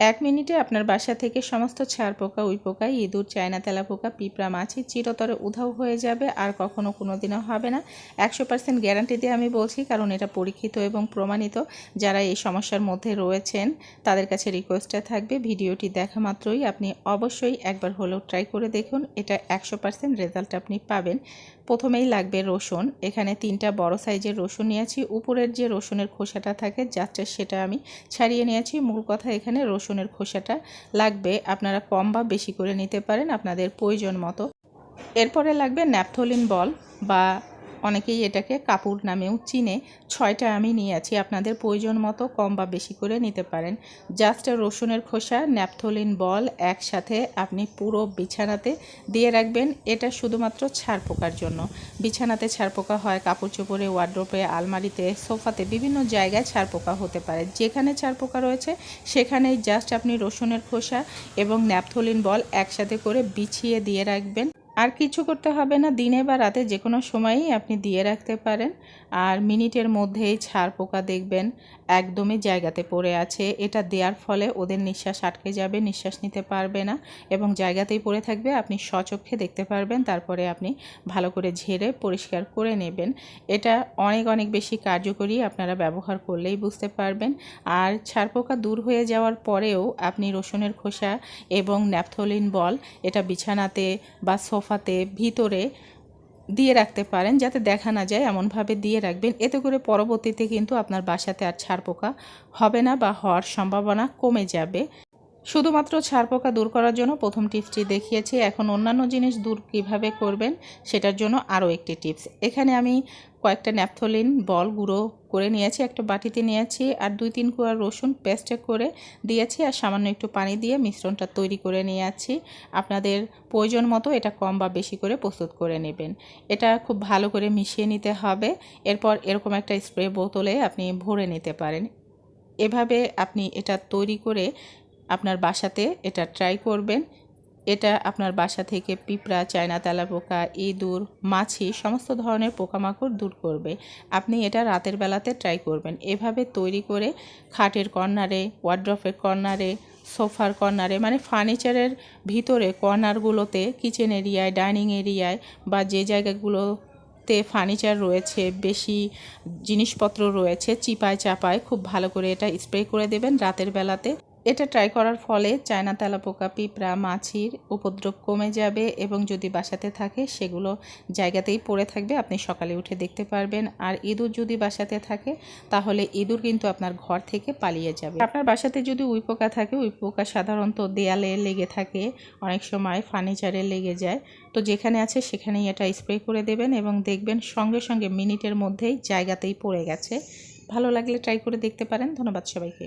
এক মিনিটে আপনার বাসা থেকে সমস্ত ছাড় পোকা, উই পোকা, ইঁদুর, চায়না তেলা পোকা, পিঁপড়া, মাছি চিরতরে উধাও হয়ে যাবে আর কখনো কোনো দিনও হবে না। একশো পার্সেন্ট গ্যারান্টি দিয়ে আমি বলছি, কারণ এটা পরীক্ষিত এবং প্রমাণিত। যারা এই সমস্যার মধ্যে রয়েছেন, তাদের কাছে রিকোয়েস্টটা থাকবে। ভিডিওটি দেখা মাত্রই আপনি অবশ্যই একবার হলেও ট্রাই করে দেখুন। এটা একশো পার্সেন্ট রেজাল্ট আপনি পাবেন। প্রথমেই লাগবে রসুন। এখানে তিনটা বড় সাইজের রসুন নিয়েছি। উপরের যে রসুনের খোসাটা থাকে যাচ্ছে সেটা আমি ছাড়িয়ে নিয়েছি। মূল কথা এখানে রসুনের খোসাটা লাগবে। আপনারা কম বা বেশি করে নিতে পারেন, আপনাদের প্রয়োজন মতো। এরপরে লাগবে ন্যাপথলিন বল বা অনেকেই এটাকে কাপড় নামেও চিনে। ছয়টা আমি নিয়ে আছি আপনাদের প্রয়োজন মতো কম বা বেশি করে নিতে পারেন। জাস্ট রসুনের খোসা, ন্যাপথলিন বল একসাথে আপনি পুরো বিছানাতে দিয়ে রাখবেন। এটা শুধুমাত্র ছাড় পোকার জন্য। বিছানাতে ছাড় পোকা হয়, কাপড় চোপড়ে, ওয়ার্ড্রোপে, আলমারিতে, সোফাতে, বিভিন্ন জায়গায় ছাড় পোকা হতে পারে। যেখানে ছাড় পোকা রয়েছে, সেখানেই জাস্ট আপনি রসুনের খোসা এবং ন্যাপথলিন বল একসাথে করে বিছিয়ে দিয়ে রাখবেন। আর কিছু করতে হবে না, দিনে বা রাতে যে কোনো সময়ই আপনি দিয়ে রাখতে পারেন। আর মিনিটের মধ্যেই ছাড় পোকা দেখবেন, একদমই জায়গাতে পড়ে আছে। এটা দেওয়ার ফলে ওদের নিঃশ্বাস আটকে যাবে, নিঃশ্বাস নিতে পারবে না এবং জায়গাতেই পড়ে থাকবে। আপনি স্বচক্ষে দেখতে পারবেন, তারপরে আপনি ভালো করে ঝেড়ে পরিষ্কার করে নেবেন। এটা অনেক অনেক বেশি কার্যকরী আপনারা ব্যবহার করলেই বুঝতে পারবেন। আর ছাড় পোকা দূর হয়ে যাওয়ার পরেও আপনি রসুনের খোসা এবং ন্যাপথলিন বল, এটা বিছানাতে বা সোফাতে ভিতরে দিয়ে রাখতে পারেন যাতে দেখা না যায় এমনভাবে দিয়ে রাখবেন। এতে করে পরবর্তীতে কিন্তু আপনার বাসাতে আর ছাড় পোকা হবে না বা হওয়ার সম্ভাবনা কমে যাবে। শুধুমাত্র ছাড় পোকা দূর করার জন্য প্রথম টিপসটি দেখিয়েছি। এখন অন্যান্য জিনিস দূর কীভাবে করবেন সেটার জন্য আরও একটি টিপস। এখানে আমি কয়েকটা ন্যাপথলিন, বল গুঁড়ো করে নিয়েছি, একটা বাটিতে নিয়েছি আর দুই তিন কোয়া রসুন পেস্টে করে দিয়েছি আর সামান্য একটু পানি দিয়ে মিশ্রণটা তৈরি করে নিয়েছি। আপনাদের প্রয়োজন মতো এটা কম বা বেশি করে প্রস্তুত করে নেবেন। এটা খুব ভালো করে মিশিয়ে নিতে হবে। এরপর এরকম একটা স্প্রে বোতলে আপনি ভরে নিতে পারেন। এভাবে আপনি এটা তৈরি করে আপনার বাসাতে এটা ট্রাই করবেন। এটা আপনার বাসা থেকে পিঁপড়া, চায়না তেলা পোকা ইঁদুর, মাছি, সমস্ত ধরনের পোকামাকড় দূর করবে। আপনি এটা রাতের বেলাতে ট্রাই করবেন। এভাবে তৈরি করে খাটের কর্নারে ওয়ার্ড্রফের কর্নারে, সোফার কর্নারে মানে ফার্নিচারের ভিতরে কর্নারগুলোতে কিচেন এরিয়ায় ডাইনিং এরিয়ায় বা যে জায়গাগুলো তে ফার্নিচার রয়েছে, বেশি জিনিসপত্র রয়েছে চিপায় চাপায় খুব ভালো করে এটা স্প্রে করে দেবেন রাতের বেলাতে। এটা ট্রাই করার ফলে চায়না তেলাপোকা, পিঁপড়া, মাছির উপদ্রব কমে যাবে এবং যদি বাসাতে থাকে সেগুলো জায়গাতেই পড়ে থাকবে, আপনি সকালে উঠে দেখতে পারবেন। আর ইঁদুর যদি বাসাতে থাকে, তাহলে ইঁদুর কিন্তু আপনার ঘর থেকে পালিয়ে যাবে। আপনার বাসাতে যদি উই পোকা থাকে, উই পোকা সাধারণত দেয়ালে লেগে থাকে, অনেক সময় ফার্নিচারে লেগে যায়। তো যেখানে আছে সেখানেই এটা স্প্রে করে দেবেন এবং দেখবেন সঙ্গে সঙ্গে মিনিটের মধ্যেই জায়গাতেই পড়ে গেছে। ভালো লাগলে ট্রাই করে দেখতে পারেন। ধন্যবাদ সবাইকে।